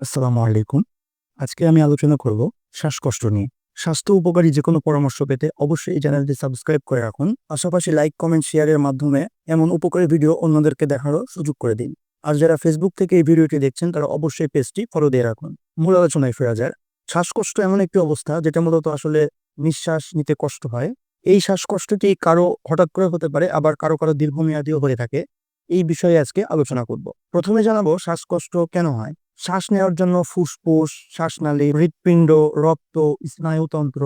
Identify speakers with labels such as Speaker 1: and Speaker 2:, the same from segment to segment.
Speaker 1: আসসালামু আলাইকুম। আজকে আমি আলোচনা করব শ্বাসকষ্ট নিয়ে। স্বাস্থ্য উপকারী যে কোনো পরামর্শ পেতে অবশ্যই এই চ্যানেলটি সাবস্ক্রাইব করে রাখুন। পাশাপাশি লাইক, কমেন্ট শেয়ারের মাধ্যমে এমন উপকারী ভিডিও অন্যদেরকে দেখারও সুযোগ করে দিন। আর যারা ফেসবুক থেকে এই ভিডিওটি দেখছেন, তারা অবশ্যই পেজটি ফলো দিয়ে রাখুন। মূল আলোচনায় ফেরা যায় শ্বাসকষ্ট এমন একটি অবস্থা যেটা মূলত আসলে নিঃশ্বাস নিতে কষ্ট হয়। এই শ্বাসকষ্টটি কারও হঠাৎ করে হতে পারে, আবার কারও কারও দীর্ঘমেয়াদীও হয়ে থাকে? এই বিষয়ে আজকে আলোচনা করব। প্রথমে জানাব শ্বাসকষ্ট কেন হয়? শ্বাস নেওয়ার জন্য ফুসফুস শ্বাসনালী হৃৎপিণ্ড, রক্ত, স্নায়ুতন্ত্র,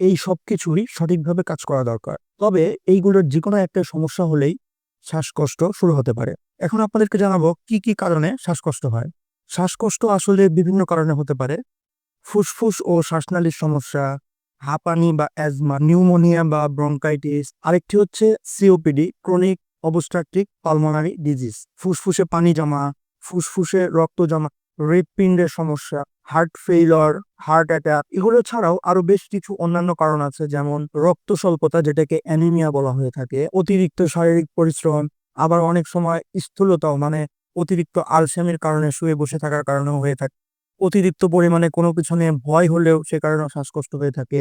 Speaker 1: এই সব কিছুরই সঠিকভাবে কাজ করা দরকার। তবে এইগুলোর যে কোনো একটা সমস্যা হলেই শ্বাসকষ্ট শুরু হতে পারে। এখন আপনাদেরকে জানাব কি কি কারণে শ্বাসকষ্ট হয়। শ্বাসকষ্ট আসলে বিভিন্ন কারণে হতে পারে। ফুসফুস ও শ্বাসনালীর সমস্যা, হাঁপানি বা অ্যাজমা, নিউমোনিয়া বা ব্রঙ্কাইটিস, আরেকটি হচ্ছে COPD, chronic obstructive pulmonary disease. ফুসফুসে পানি জমা ফুসফুসে রক্ত জমা হৃৎপিণ্ডের সমস্যা হার্ট ফেইলর হার্ট অ্যাটাক এগুলো ছাড়াও আরও বেশ কিছু অন্যান্য কারণ আছে যেমন রক্ত স্বল্পতা যেটাকে অ্যানিমিয়া বলা হয়ে থাকে, অতিরিক্ত শারীরিক পরিশ্রম, আবার অনেক সময় স্থূলতাও মানে অতিরিক্ত আলসেমির কারণে শুয়ে বসে থাকার কারণেও হয়ে থাকে। অতিরিক্ত পরিমাণে কোনো কিছু নিয়ে ভয় হলেও সে কারণে শ্বাসকষ্ট হয়ে থাকে।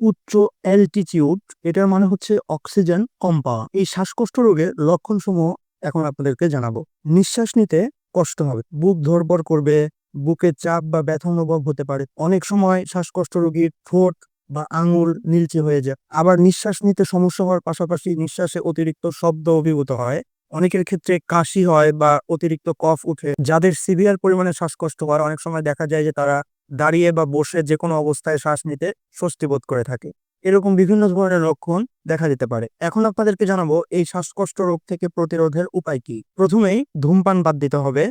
Speaker 1: উচ্চ অ্যালটিটিউড এটার মানে হচ্ছে অক্সিজেন কম পাওয়া। এই শ্বাসকষ্ট রোগের লক্ষণসমূহ এখন আপনাদেরকে জানাব। নিঃশ্বাস নিতে কষ্ট হবে। বুক ধরবর করবে বুকে চাপ বা ব্যথা অনুভব হতে পারে। অনেক সময় শ্বাসকষ্ট রোগীর ঠোঁট বা আঙুল নীলচে হয়ে যায়। আবার নিঃশ্বাস নিতে সমস্যা হওয়ার পাশাপাশি নিঃশ্বাসে অতিরিক্ত শব্দ অভিভূত হয়। অনেকের ক্ষেত্রে কাশি হয় বা অতিরিক্ত কফ উঠে যাদের সিভিয়ার পরিমাণে শ্বাসকষ্ট হয়, অনেক সময় দেখা যায় যে তারা দাঁড়িয়ে বা বসে যে কোনো অবস্থায় শ্বাস নিতে স্বস্তি বোধ করে থাকে। এরকম বিভিন্ন ধরনের লক্ষণ দেখা যেতে পারে। এখন আপনাদেরকে জানাব এই শ্বাসকষ্ট রোগ থেকে প্রতিরোধের উপায় কি। প্রথমেই ধূমপান বাদ দিতে হবে।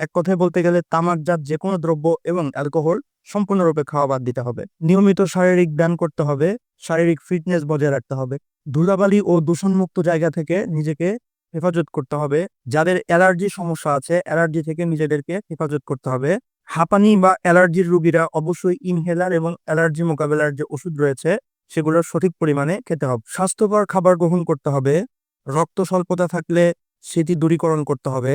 Speaker 1: এক কথায় বলতে গেলে তামাকজাত যে কোনো দ্রব্য এবং অ্যালকোহল সম্পূর্ণরূপে খাওয়া বাদ দিতে হবে। নিয়মিত শারীরিক ব্যায়াম করতে হবে। শারীরিক ফিটনেস বজায় রাখতে হবে। ধুলাবালি ও দূষণমুক্ত জায়গা থেকে নিজেকে হেফাজত করতে হবে। যাদের অ্যালার্জি সমস্যা আছে, অ্যালার্জি থেকে নিজেদেরকে হেফাজত করতে হবে। হাঁপানি বা অ্যালার্জির রোগীরা অবশ্যই ইনহেলার এবং অ্যালার্জি মোকাবেলার যে ওষুধ রয়েছে সেগুলোর সঠিক পরিমাণে খেতে হবে। স্বাস্থ্যকর খাবার গ্রহণ করতে হবে। রক্ত স্বল্পতা থাকলে সেটি দূরীকরণ করতে হবে।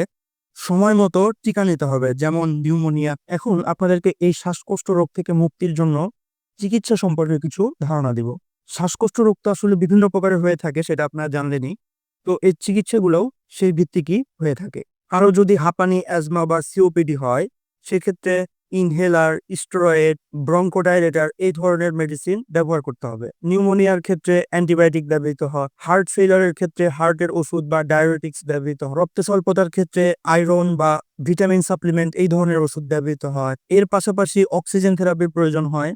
Speaker 1: সময় মতো টিকা নিতে হবে, যেমন নিউমোনিয়া। এখন আপনাদেরকে এই শ্বাসকষ্ট রোগ থেকে মুক্তির জন্য চিকিৎসা সম্পর্কে কিছু ধারণা দিব। শ্বাসকষ্ট রোগ তো আসলে বিভিন্ন প্রকারের হয়ে থাকে, সেটা আপনারা জানলেনই। তো এই চিকিৎসাগুলোও সেই ভিত্তিকই হয়ে থাকে। আরও যদি হাঁপানি, অ্যাজমা বা সিওপিডি হয়, সেক্ষেত্রে ইনহেলার স্টেরয়েড ব্রঙ্কোডাইলেটার এই ধরনের মেডিসিন ব্যবহার করতে হবে। নিউমোনিয়ার ক্ষেত্রে অ্যান্টিবায়োটিক ব্যবহৃত হয় হার্ট ফেইলারের ক্ষেত্রে হার্টের ওষুধ বা ডায়াবেটিক্স ব্যবহৃত হয়, রক্ত স্বল্পতার ক্ষেত্রে আয়রন বা ভিটামিন সাপ্লিমেন্ট এই ধরনের ওষুধ ব্যবহৃত হয়। এর পাশাপাশি অক্সিজেন থেরাপির প্রয়োজন হয়।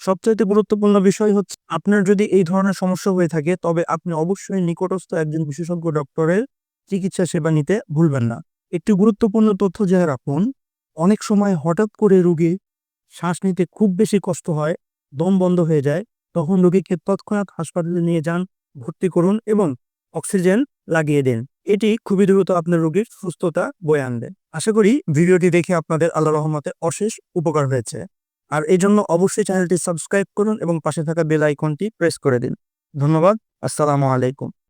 Speaker 1: সবচাইতে গুরুত্বপূর্ণ বিষয় হচ্ছে, আপনার যদি এই ধরনের সমস্যা হয়ে থাকে, তবে আপনি অবশ্যই নিকটস্থ একজন বিশেষজ্ঞ ডক্টরের চিকিৎসা সেবা নিতে ভুলবেন না। একটি গুরুত্বপূর্ণ তথ্য জেনে রাখুন অনেক সময় হঠাৎ করে রোগী শ্বাস নিতে খুব বেশি কষ্ট হয়, দম বন্ধ হয়ে যায়, তখন রোগীকে তৎক্ষণাৎ হাসপাতালে নিয়ে যান, ভর্তি করুন এবং অক্সিজেন লাগিয়ে দেন। এটি খুবই দ্রুত আপনার রোগীর সুস্থতা বয়ে আনবে। আশা করি ভিডিওটি দেখে আপনাদের আল্লাহ রহমতে অশেষ উপকার হয়েছে। আর এই জন্য অবশ্যই চ্যানেলটি সাবস্ক্রাইব করুন এবং পাশে থাকা বেল আইকনটি প্রেস করে দিন। ধন্যবাদ। আসসালামু আলাইকুম।